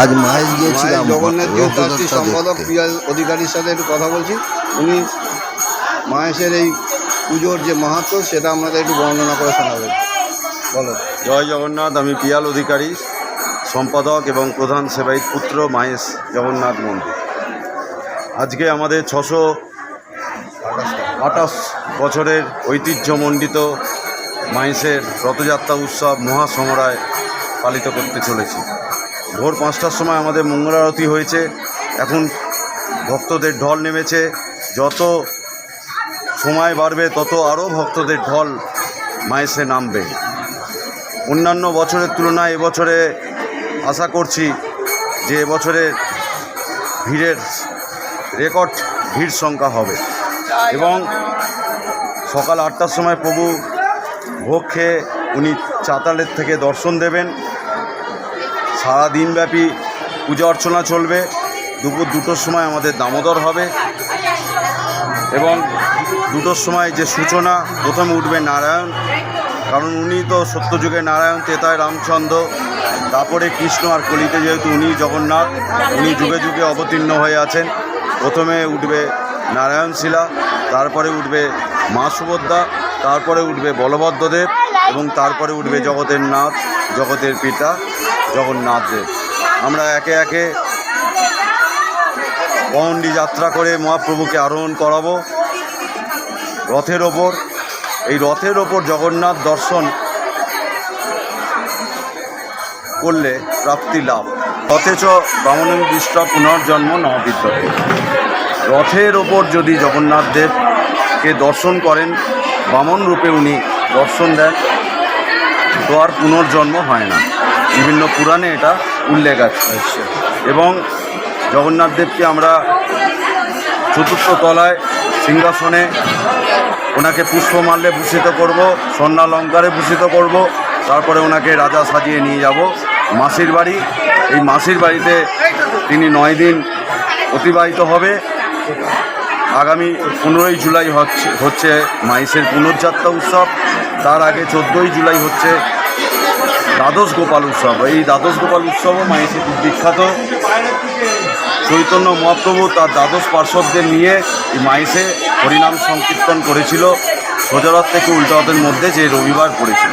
আজ মায়ের গিয়েছিলাম জগন্নাথ ট্রাস্টি সম্পাদক। পিয়াল অধিকারীর সাথে একটু কথা বলছি। উনি মায়েশের এই পুজোর যে মাহাত্ম সেটা আমাদের একটু বর্ণনা করে শোনাবেন। বলো। জয় জগন্নাথ আমি পিয়াল অধিকারী সম্পাদক এবং প্রধান সেবায়িত পুত্র মাহেশ জগন্নাথ মন্দির। আজকে আমাদের ছশো আঠাশ বছরের ঐতিহ্যমণ্ডিত মাহেশের রথযাত্রা উৎসব মহাসমরায় পালিত করতে চলেছি। ভোর পাঁচটার সময় আমাদের মঙ্গল আরতি হয়েছে। এখন ভক্তদের ঢল নেমেছে। যত সময় বাড়বে, তত আরও ভক্তদের ঢল মায়েসে নামবে। অন্যান্য বছরের তুলনায় এবছরে আশা করছি যে এবছরে ভিড়ের রেকর্ড, ভিড় সংখ্যা হবে। এবং সকাল আটটার সময় প্রভু ভোগ খেয়ে উনি চাতালের থেকে দর্শন দেবেন। সারা দিনব্যাপী পূজা অর্চনা চলবে। দুপুর দুটোর সময় আমাদের দামোদর হবে এবং দুটোর সময় যে সূচনা, প্রথমে উঠবে নারায়ণ, কারণ উনি তো সত্যযুগে নারায়ণ তেতায় রামচন্দ্র, তারপরে কৃষ্ণ আর কলিতে যেহেতু উনি জগন্নাথ, উনি যুগে যুগে অবতীর্ণ হয়ে আছেন। প্রথমে উঠবে নারায়ণ শিলা, তারপরে উঠবে মা সুভদ্রা, তারপরে উঠবে বলভদ্রদেব এবং তারপরে উঠবে জগতের নাথ, জগতের পিতা। জগন্নাথ দেব। আমরা একে একে পহণ্ডি যাত্রা করে মহাপ্রভুকে আরোহণ করাবো। রথের ওপর, এই রথের ওপর জগন্নাথ দর্শন করলে প্রাপ্তি লাভ। অথচ বামন দৃষ্ট পুনর্জন্ম নবিদ্যতে রথের ওপর যদি জগন্নাথ দেবকে দর্শন করেন, বামন রূপে উনি দর্শন দেন, তো আর পুনর্জন্ম হয় না। বিভিন্ন পুরাণে এটা উল্লেখ আছে। এবং জগন্নাথ দেবকে আমরা চতুর্থ তলায় সিংহাসনে ওনাকে পুষ্পমাল্যে ভূষিত করব স্বর্ণালঙ্কারে ভূষিত করব তারপরে ওনাকে রাজা সাজিয়ে নিয়ে যাব। মাসির বাড়ি এই মাসির বাড়িতে তিনি নয় দিন অতিবাহিত হবে। আগামী পনেরোই জুলাই হচ্ছে হচ্ছে মাইসের পুনর্যাত্রা উৎসব। তার আগে চোদ্দোই জুলাই হচ্ছে দ্বাদশ গোপাল উৎসব। এই দ্বাদশ গোপাল উৎসবও মাইসে খুব বিখ্যাত। চৈতন্য মহাপ্রভু তার দ্বাদশ পার্শ্বদের নিয়ে এই মাইসে হরিনাম সংকীর্তন করেছিল। সোজারথ থেকে উল্টারথের মধ্যে যে রবিবার পড়েছিল।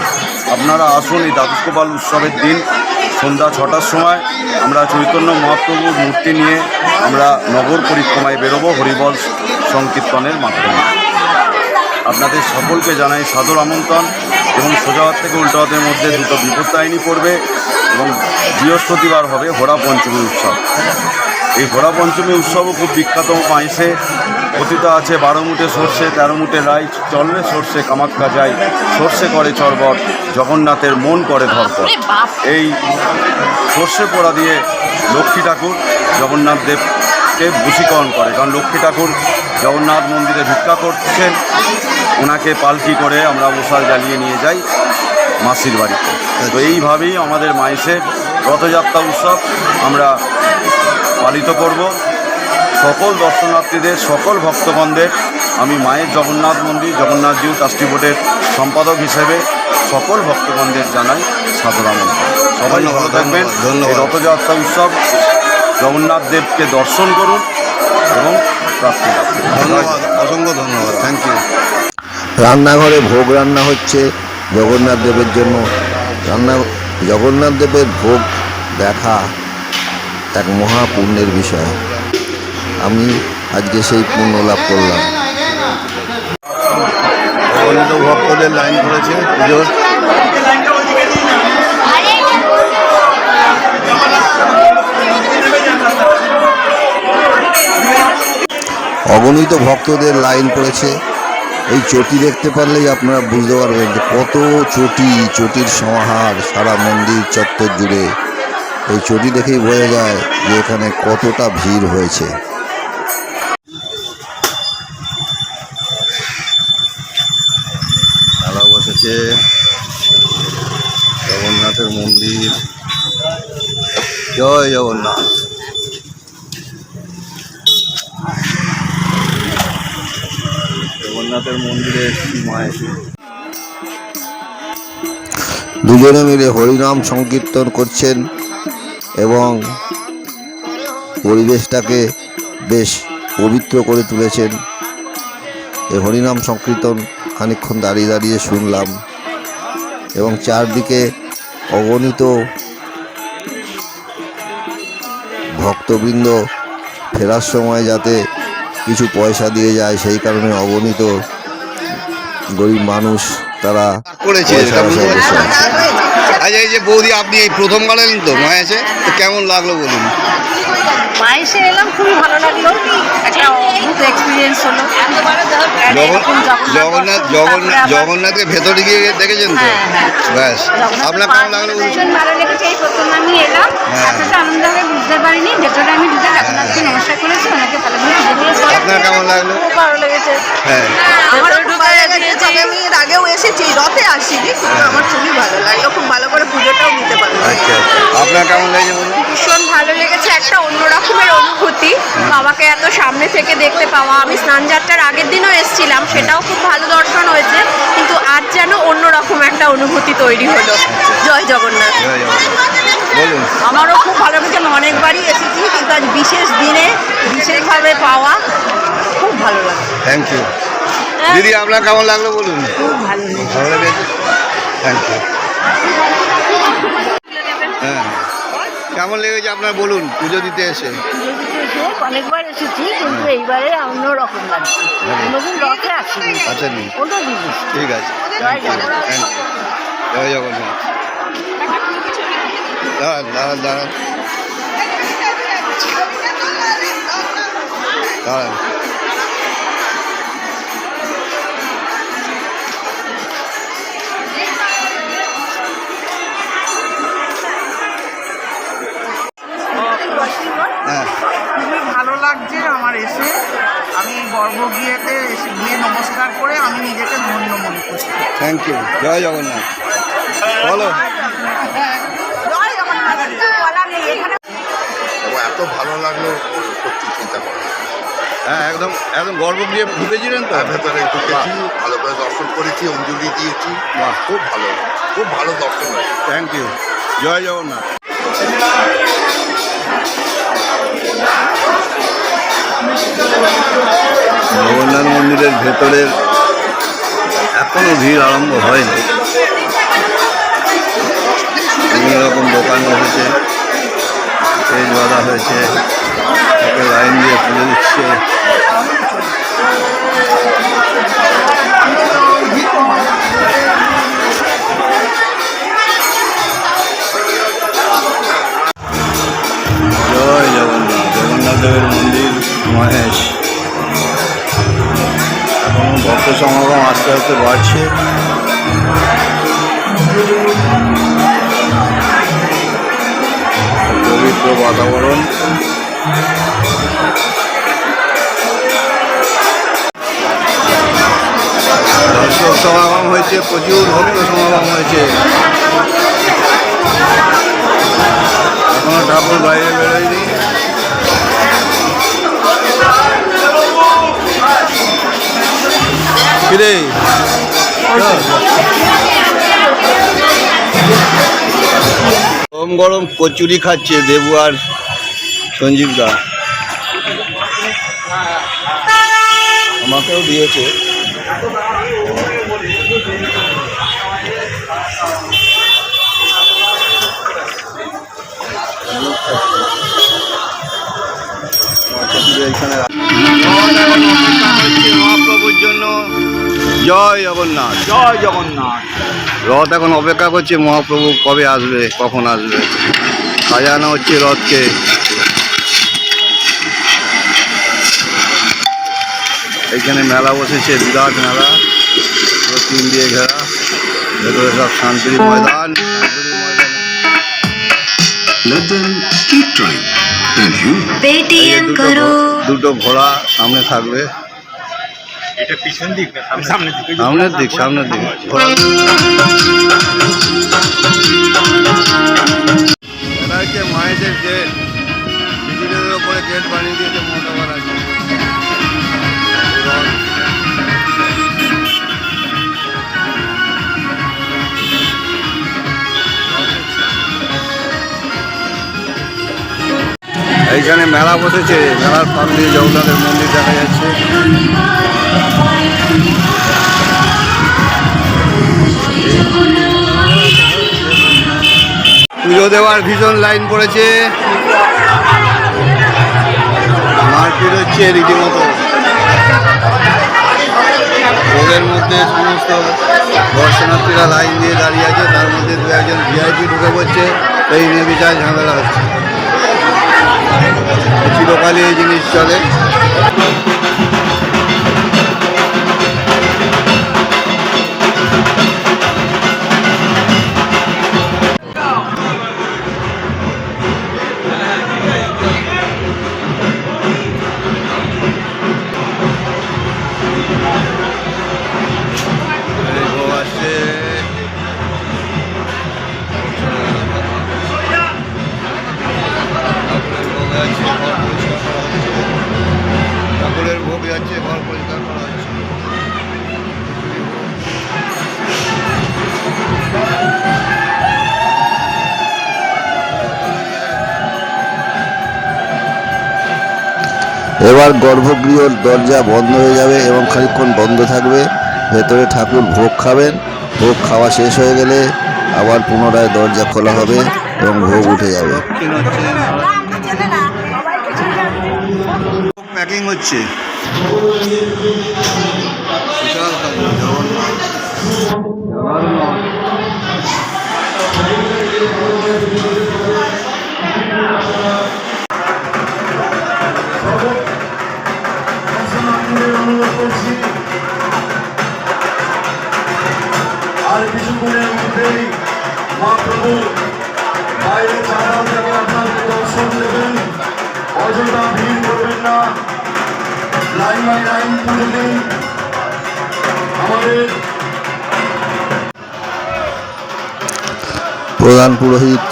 আপনারা আসুন এই দ্বাদশ গোপাল উৎসবের দিন, সন্ধ্যা ছটার সময়। আমরা চৈতন্য মহাপ্রভুর মূর্তি নিয়ে আমরা নগর পরিক্রমায় বেরোবো হরিবল সংকীর্তনের মাধ্যমে। আপনাদের সকলকে জানাই সাদর আমন্ত্রণ এবং সোজাহাত থেকে উল্টাহাতের মধ্যে দুটো বিপত্তায়নী পড়বে এবং বৃহস্পতিবার হবে হোরা পঞ্চমী উৎসব। এই ঘোড়া পঞ্চমী উৎসবও খুব বিখ্যাত মাইসে। কথিত আছে বারো মুঠে সর্ষে তেরো মুঠে রাই চললে সর্ষে কামাক্কা যায় সর্ষে করে চরবর জগন্নাথের মন করে ধরপর এই সর্ষে পোড়া দিয়ে লক্ষ্মী ঠাকুর জগন্নাথ দেবকে বশীকরণ করে। কারণ লক্ষ্মী ঠাকুর জগন্নাথ মন্দিরে ভিক্ষা করছেন ওনাকে পালকি করে আমরা মশাল জ্বালিয়ে নিয়ে যাই মাসির বাড়িতে। তো এইভাবেই আমাদের মাইসের রথযাত্রা উৎসব আমরা পালিত করব। সকল দর্শনার্থীদের সকল ভক্তগণদের আমি মায়ের জগন্নাথ মন্দির জগন্নাথ জিউ ট্রাস্টি বোর্ডের সম্পাদক হিসেবে সকল ভক্তগণদের জানাই সাদর আমন্ত্রণ সবাই ভালো থাকবেন। রথযাত্রা উৎসব জগন্নাথ দেবকে দর্শন করুন এবং প্রাপ্তি লাভ করুন। ধন্যবাদ অসংখ্য ধন্যবাদ থ্যাংক ইউ রান্নাঘরে ভোগ রান্না হচ্ছে জগন্নাথ দেবের জন্য। রান্না জগন্নাথ দেবের ভোগ দেখা এক মহা পুণ্যের বিষয়। আমি আজকে সেই পুণ্য লাভ করলাম। ভক্তদের লাইন করেছে পুজোর। অগণিত ভক্তদের লাইন পড়েছে। এই চটি দেখতে পারলেই আপনারা বুঝতে পারবেন যে কত চটি, চটির সমাহার সারা মন্দির চত্বর জুড়ে। এই চটি দেখেই বোঝা যায় যে এখানে কতটা ভিড় হয়েছে। বসেছে। জগন্নাথের মন্দির। জয় জগন্নাথ। জগন্নাথের মন্দিরে দুজনে মিলে হরিনাম সংকীর্তন করছেন এবং পরিবেশটাকে বেশ পবিত্র করে তুলেছেন। এই হরিনাম সংকীর্তন খানিকক্ষণ দাঁড়িয়ে দাঁড়িয়ে শুনলাম এবং চারদিকে অগণিত ভক্তবৃন্দ ফেরার সময় যাতে কিছু পয়সা দিয়ে যায় সেই কারণে অগণিত গরিব মানুষ তারা করেছে পয়সা আচ্ছা এই যে বৌদি আপনি এই প্রথমবার এলেন তো মায়ের এসে তো কেমন লাগল বলুন? মায়েসে এলাম খুবই ভালো লাগল। একটা অদ্ভুত এক্সপিরিয়েন্স হলো। জগন্নাথ জগন্নাথ জগন্নাথকে ভেতরে গিয়ে দেখেছেন তো? হ্যাঁ, হ্যাঁ। ব্যাস। আপনার কেমন লাগল বলুন? ভীষণ ভালো লেগেছে এই প্রথম আমি এলাম। হ্যাঁ। এতটা আনন্দ হবে বুঝতে পারিনি। ভেতরে আমি ঢুকে জগন্নাথকে নমস্কার করেছি ওনাকে ভালো করে পুজো দিয়েছি আপনার কেমন লাগল? খুব ভালো লেগেছে। হ্যাঁ। আমি এর আগেও এসেছি রথে আসিনি কিন্তু আমার খুবই ভালো লাগল খুব ভালো করে পুজোটাও দিতে পারলাম আচ্ছা আপনার কেমন লাগছে বলুন? ভীষণ ভালো লেগেছে একটা অন্য রকমের অনুভূতি। বাবাকে এত সামনে থেকে দেখতে পাওয়া আমি স্নান যাত্রার আগের দিনও এসেছিলাম সেটাও খুব ভালো দর্শন হয়েছে কিন্তু আজ যেন অন্য রকম একটা অনুভূতি তৈরি হলো। জয় জগন্নাথ। বলুন। আমারও খুব ভালো লেগেছে আমি অনেকবারই এসেছি কিন্তু আজ বিশেষ দিনে বিশেষভাবে পাওয়া খুব ভালো লাগে থ্যাংক ইউ দিদি আপনার কেমন লাগল বলুন? খুব ভালো লেগেছে। থ্যাংক ইউ হ্যাঁ। কেমন লেগেছে আপনার বলুন পুজো দিতে এসে? অনেকবার এসেছি কিন্তু এইবারে অন্য রকম লাগছে। কোনোদিন রথে আসিনি। আচ্ছা কোনো জিনিস ঠিক আছে। ইউ। জয় জগন্নাথ। দাঁড়ান দাঁড়ান দাঁড়ান। দাঁড়ান। লাগছে আমার এসে আমি গর্ভগৃহেতে এসে গিয়ে নমস্কার করে আমি নিজেকে ধন্য মনে করছি থ্যাংক ইউ জয় জগন্নাথ। বলো। এত ভালো লাগল সত্যি চিন্তা করে। হ্যাঁ একদম একদম গর্ব গিয়ে ঢুকেছিলেন তো? তার ভেতরে ঢুকেছি ভালো করে দর্শন করেছি অঞ্জলি দিয়েছি। বাহ। খুব ভালো খুব ভালো দর্শন হয়েছে। থ্যাংক ইউ জয় জগন্নাথ। জগন্নাথ মন্দিরের ভেতরের এখনও ভিড় আরম্ভ হয়নি। বিভিন্ন রকম দোকান বসেছে স্টেজ বাঁধা হয়েছে লোকে লাইন দিয়ে পুজো দিচ্ছে। জয় জগন্নাথ জগন্নাথ দেবের মন্দির। মহেশ। এখনও ভক্ত সমাগম আস্তে আস্তে বাড়ছে। পবিত্র বাতাবরণ। দর্শক সমাগম হয়েছে, প্রচুর ভক্ত সমাগম হয়েছে। এখনও ঠাকুর বাইরে বেরোয়নি। কিরে গরম গরম কচুরি খাচ্ছে দেবু আর সঞ্জীব দা। আমাকেও দিয়েছে। এখানে মহাপ্রভুর জন্য জয় জগন্নাথ। জয় জগন্নাথ। রথ এখন অপেক্ষা করছে মহাপ্রভু কবে আসবে কখন আসবে? সাজানো হচ্ছে রথকে। এইখানে মেলা বসেছে বিরাট মেলা। টিন দিয়ে ঘেরা। ভেতরে সব শান্তির ময়দান। শান্তির ময়দানে Let them ঘোড়া সামনে থাকবে সামনের দিক? সামনের দিক। হচ্ছে মায়েদের গেট বানিয়ে দিয়েছে এইখানে মেলা বসেছে মেলার দিয়ে জগন্নাথের মন্দির দেখা যাচ্ছে। দেওয়ার ভীষণ লাইন পড়েছে। মারপিট হচ্ছে রীতিমতো। ওদের মধ্যে সমস্ত দর্শনার্থীরা লাইন দিয়ে দাঁড়িয়ে আছে, তার মধ্যে দু একজন ভিআইপি ঢুকে পড়ছে, এই নিয়ে বিচার ঝামেলা হচ্ছে। চিরকালই এই জিনিস চলে। এই এবার গর্ভগৃহর দরজা বন্ধ হয়ে যাবে এবং খানিক্ষণ বন্ধ থাকবে। ভেতরে ঠাকুর ভোগ খাবেন। ভোগ খাওয়া শেষ হয়ে গেলে আবার পুনরায় দরজা খোলা হবে এবং ভোগ উঠে যাবে। প্যাকিং হচ্ছে। প্রধান পুরোহিত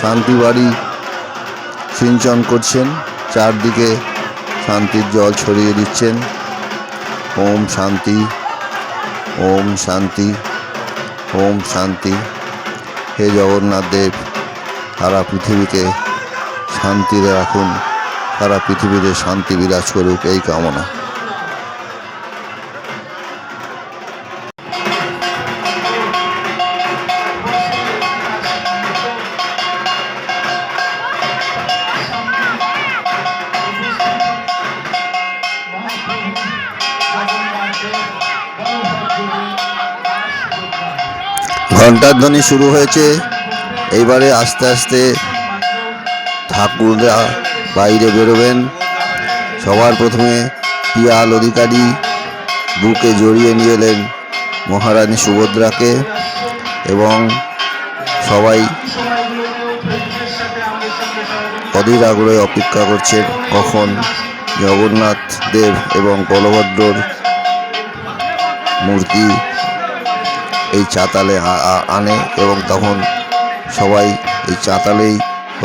শান্তিবাড়ি সিঞ্চন করছেন, চারদিকে শান্তির জল ছড়িয়ে দিচ্ছেন। ওম শান্তি ওম শান্তি ওম শান্তি। হে জগন্নাথ দেব সারা পৃথিবীকে শান্তিতে রাখুন সারা পৃথিবীতে শান্তি বিরাজ করুক, এই কামনা। ঘণ্টার ধ্বনি শুরু হয়েছে। এইবারে আস্তে আস্তে ঠাকুররা বাইরে বেরোবেন। সবার প্রথমে পিয়াল অধিকারী বুকে জড়িয়ে নিয়ে এলেন মহারানী সুভদ্রাকে এবং সবাই অধীর আগ্রহে অপেক্ষা করছেন কখন জগন্নাথ দেব এবং বলভদ্রর মূর্তি এই চাতালে আনে এবং তখন সবাই এই চাতালেই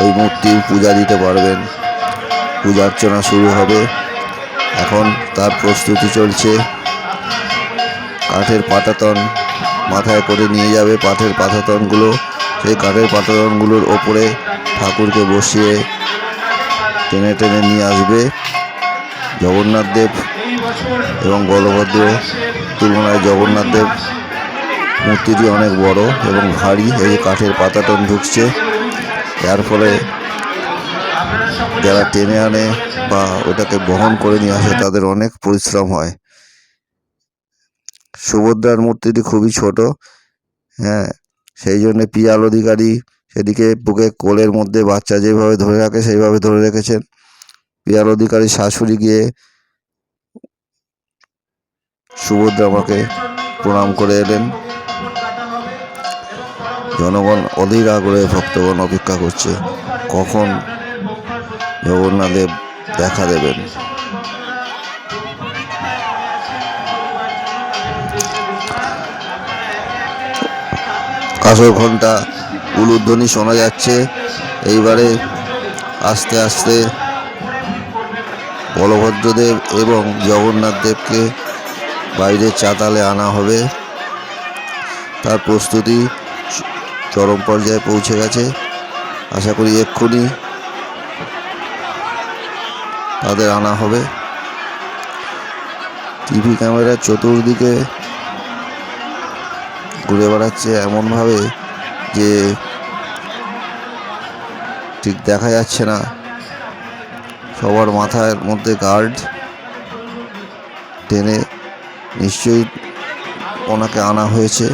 ওই মূর্তির পূজা দিতে পারবেন। পূজা অর্চনা শুরু হবে। এখন তার প্রস্তুতি চলছে। কাঠের পাটাতন মাথায় করে নিয়ে যাবে কাঠের পাটাতনগুলো সেই কাঠের পাতাতনগুলোর ওপরে ঠাকুরকে বসিয়ে টেনে টেনে নিয়ে আসবে। জগন্নাথ দেব এবং বলভদ্র তুলনায় জগন্নাথ দেব মূর্তিটি অনেক বড় এবং ভারী, এই কাঠের পাতাটন ঢুকছে। যার ফলে যারা টেনে আনে বা ওটাকে বহন করে নিয়ে আসে, তাদের অনেক পরিশ্রম হয়। সুভদ্রার মূর্তিটি খুবই ছোট হ্যাঁ সেই জন্য পিয়াল অধিকারী সেদিকে বুকে কোলের মধ্যে বাচ্চা যেভাবে ধরে রাখে, সেইভাবে ধরে রেখেছেন। পিয়াল অধিকারী শাশুড়ি গিয়ে সুভদ্রা আমাকে প্রণাম করে এলেন। জনগণ অধীর আগ্রহে ভক্তগণ অপেক্ষা করছে। কখন জগন্নাথ দেব দেখা দেবেন? কাসর ঘণ্টা উলুধ্বনি শোনা যাচ্ছে। এইবারে আস্তে আস্তে বলভদ্রদেব এবং জগন্নাথ দেবকে বাইরে চাতালে আনা হবে। তার প্রস্তুতি চরম পর্যায়ে পৌঁছে গেছে। আশা করি এক্ষুনি তাদের আনা হবে। টিভি ক্যামেরার চতুর্দিকে ঘুরে বেড়াচ্ছে এমনভাবে যে ঠিক দেখা যাচ্ছে না। সবার মাথার মধ্যে গার্ড টেনে নিশ্চয়ই ওনাকে আনা হয়েছে।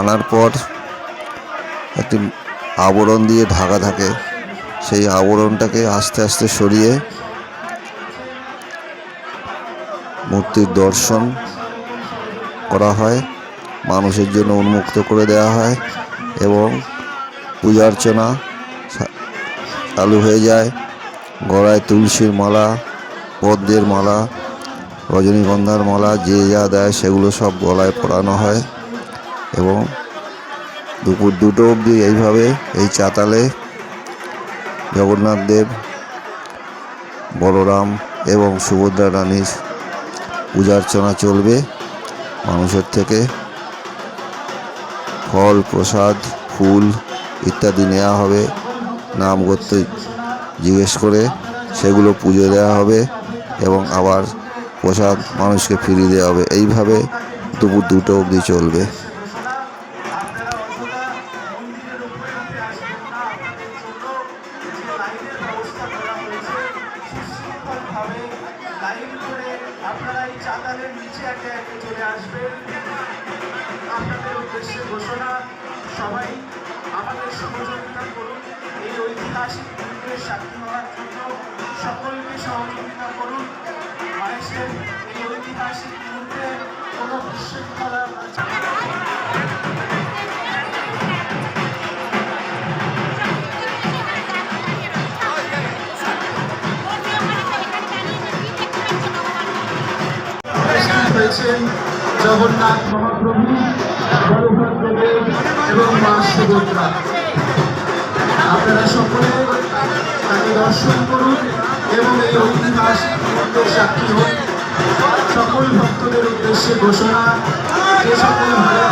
আনার পর একটি আবরণ দিয়ে ঢাকা থাকে। সেই আবরণটাকে আস্তে আস্তে সরিয়ে মূর্তির দর্শন করা হয়, মানুষের জন্য উন্মুক্ত করে দেওয়া হয় এবং পূজা অর্চনা চালু হয়ে যায়। গলায় তুলসীর মালা, পদ্মের মালা, রজনীগন্ধার মালা, যে যা দেয় সেগুলো সব গলায় পরানো হয়। এবং দুপুর দুটো অবধি এইভাবে এই চাতালে জগন্নাথ দেব বলরাম এবং সুভদ্রা রানীর পূজা অর্চনা চলবে। মানুষের থেকে ফল, প্রসাদ, ফুল ইত্যাদি নেওয়া হবে। নাম করতে জিজ্ঞেস করে সেগুলো পুজো দেওয়া হবে এবং আবার প্রসাদ মানুষকে ফিরিয়ে দেওয়া হবে। এইভাবে দুপুর দুটো অবধি চলবে। হয়েছেন জগন্নাথ মহাপ্রভু বলভদ্রদেব এবং মা সুভদ্রা। আপনারা সকলে তাকে দর্শন করুন এবং এই ঐতিহাসিক মুহূর্তের সাক্ষী হন। সকল ভক্তদের উদ্দেশ্যে ঘোষণা, যে সকল ভালো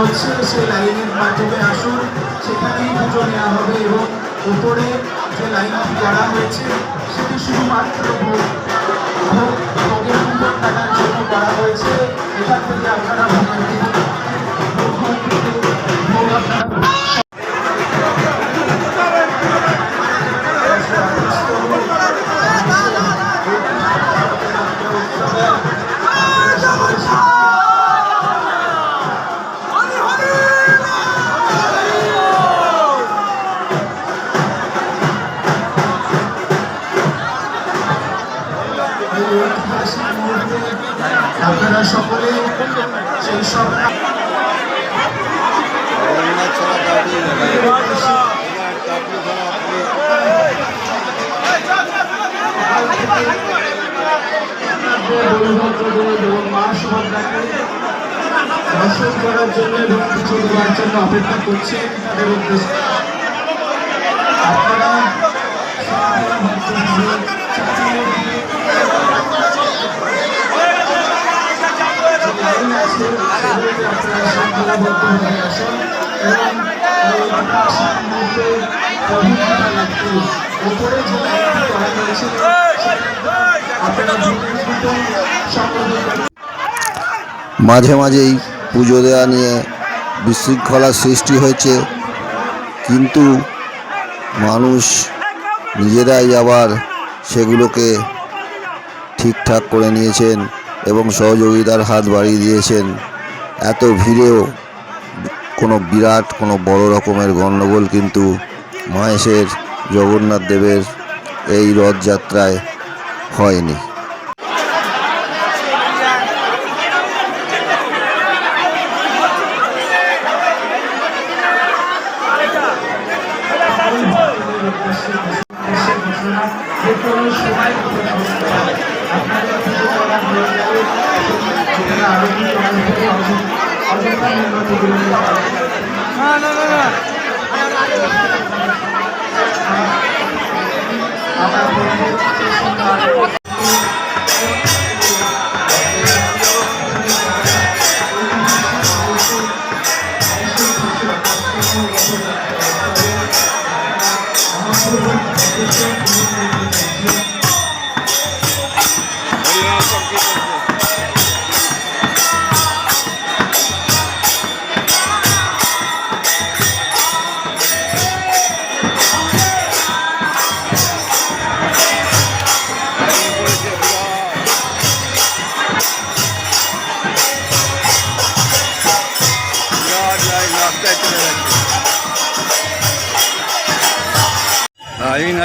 হচ্ছে সেই লাইনের মাধ্যমে আসুন। সেখানেই পুজো নেওয়া হবে এবং উপরে যে লাইনটি করা হয়েছে, সেটি শুধুমাত্র ভোগ ভোগ সুন্দর টাকার জন্য করা হয়েছে। এখান থেকে আপনারা ভোগের আপনারা সকলে সেই সব দর্শন করার জন্য অপেক্ষা তাদের আপনারা শান্তিপূর্ণভাবে চাতালে গিয়ে যে লাইন আছে সেগুলোতে মাঝে মাঝেই পুজো দেওয়া নিয়ে বিশৃঙ্খলার সৃষ্টি হয়েছে, কিন্তু মানুষ নিজেরাই আবার সেগুলোকে ঠিকঠাক করে নিয়েছেন এবং সহযোগিতার হাত বাড়িয়ে দিয়েছেন। এত ভিড়েও কোনো বিরাট, কোনো বড় রকমের গণ্ডগোল কিন্তু মহেশের জগন্নাথ দেবের এই রথযাত্রায় হয়নি। অযথা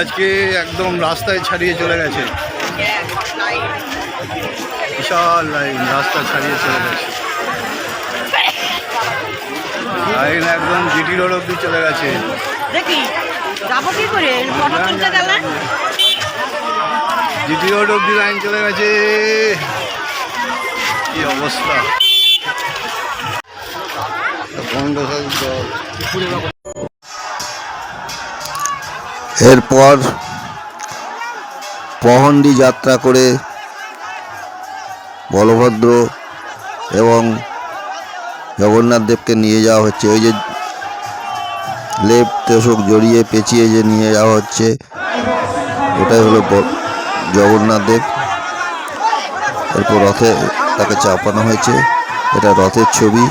আজকে একদম রাস্তায় ছাড়িয়ে চলে গেছে। বিশাল লাইন রাস্তা ছাড়িয়ে চলে গেছে। লাইন একদম জিটি রোড অব্দি চলে গেছে। দেখি যাব কি করে? ফটো তুলতে গেলে? জিটি রোড অব্দি লাইন চলে গেছে। কি অবস্থা? জল এরপর পহন্ডি যাত্রা করে বলভদ্র এবং জগন্নাথ দেবকে নিয়ে যাওয়া হচ্ছে। ওই যে লেপ তোষক জড়িয়ে পেঁচিয়ে যে নিয়ে যাওয়া হচ্ছে, ওটাই হলো জগন্নাথ দেব। এরপর রথে তাকে চাপানো হয়েছে। এটা রথের ছবি।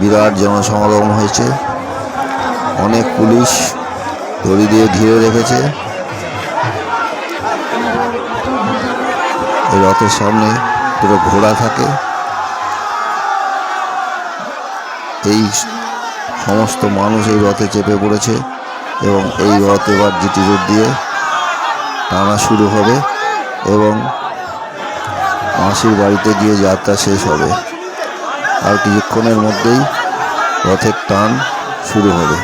বিরাট জনসমাগম হয়েছে। অনেক পুলিশ দড়ি দিয়ে ঘিরে রেখেছে। রথের সামনে দুটো ঘোড়া থাকে। এই সমস্ত মানুষ এই রথে চেপে পড়েছে এবং এই রথ এবার জিটি রোড দিয়ে টানা শুরু হবে এবং মাসির বাড়িতে গিয়ে যাত্রা শেষ হবে। আর কিছুক্ষণের মধ্যেই রথের টান শুরু হবে।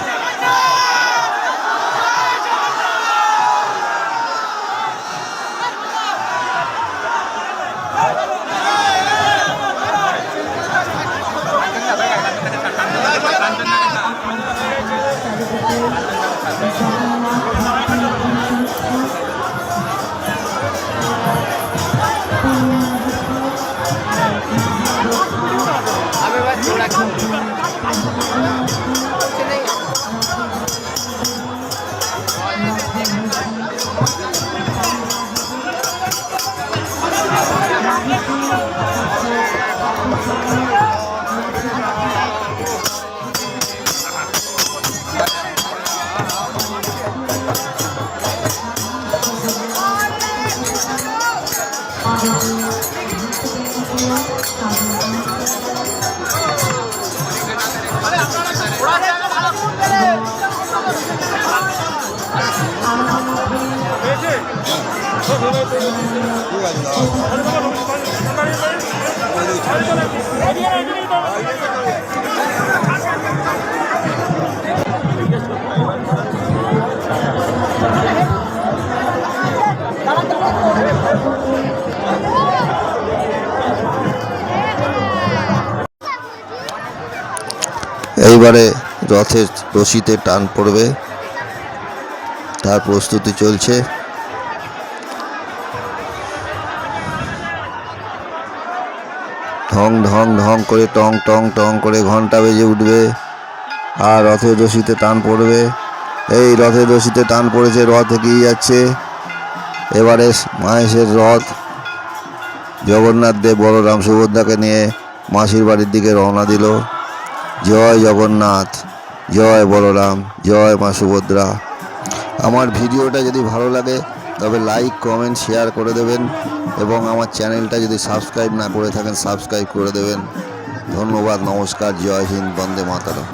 এইবারে রথের রশিতে টান পড়বে। তার প্রস্তুতি চলছে। ঢং ঢং ঢং করে, টং টং টং করে ঘণ্টা বেজে উঠবে। আর রথের রশিতে টান পড়বে। এই রথের রশিতে টান পড়েছে, রথ এগিয়ে যাচ্ছে। এবারে মাহেশের রথ। জগন্নাথ দেব বলরাম সুভদ্রাকে নিয়ে মাসির বাড়ির দিকে রওনা দিল। জয় জগন্নাথ, জয় বলরাম, জয় মা সুভদ্রা। আমার ভিডিওটা যদি ভালো লাগে, তবে লাইক কমেন্ট শেয়ার করে দেবেন এবং আমার চ্যানেলটা যদি সাবস্ক্রাইব না করে থাকেন সাবস্ক্রাইব করে দেবেন। ধন্যবাদ, নমস্কার, জয় হিন্দ, বন্দে মাতারম।